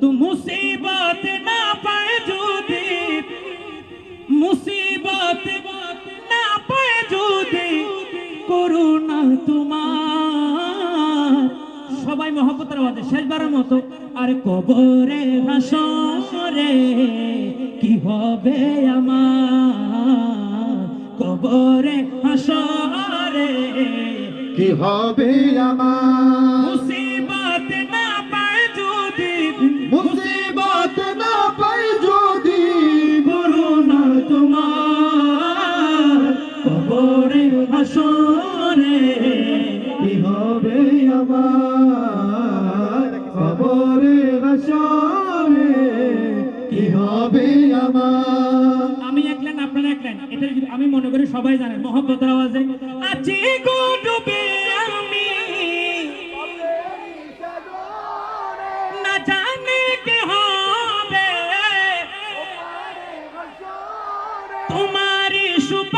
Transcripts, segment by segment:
তো মুসিবত না পায় যদি, মুসিবত না পায় যদি, করুণা তোমার। সবাই মহব্বতের আওয়াজে শেষবারের মতো, আর কবরে হাসরে কি হবে আমার? কবরে হাসরে কি হবে আমার? হাসরে কি হবে আমার? খবরে হাসরে কি হবে আমার? আমি এক লাইন, আপনারা এক লাইন। এটা আমি মনে করি সবাই জানেন, মহব্বতের আওয়াজে। আছি গো ডুবে আমি। না জানি কে হবে। তোমারি সুপারিশ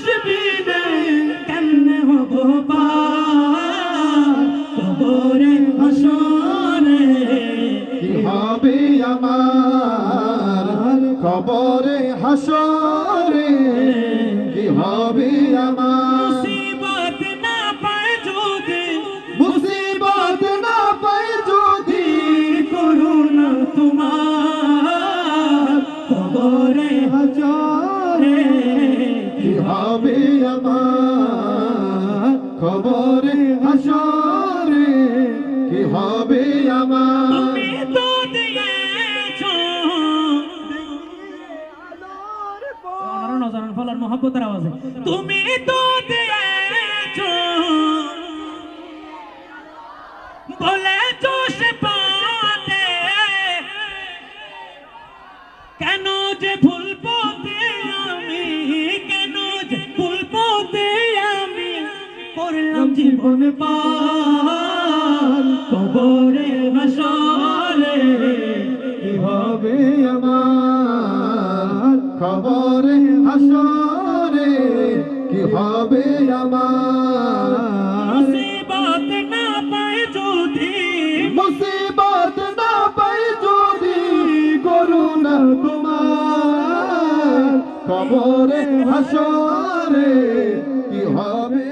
সুপারিশ বিনে কেমনে হব কবরে হাসরে? কি হবে আমার খবরে হাসরে কি হবে আমার মুসিবত না পায় যদি মুসিবত না যদি করুণা তোমার কবরে খবরে হাসরে কি হবে আমার? তুমি তো দিয়েছ অনারণ অজারণ ফলার মহব্বতের আওয়াজে। তুমি তো দিয়েছ জীবন পার কবরে হাসরে কি হবে আমার খবরে হাসরে কি হবে আমার মুসিবত না পায় যদি মুসিবত না পাই যদি করুণা তোমার খবরে হাসরে কি হবে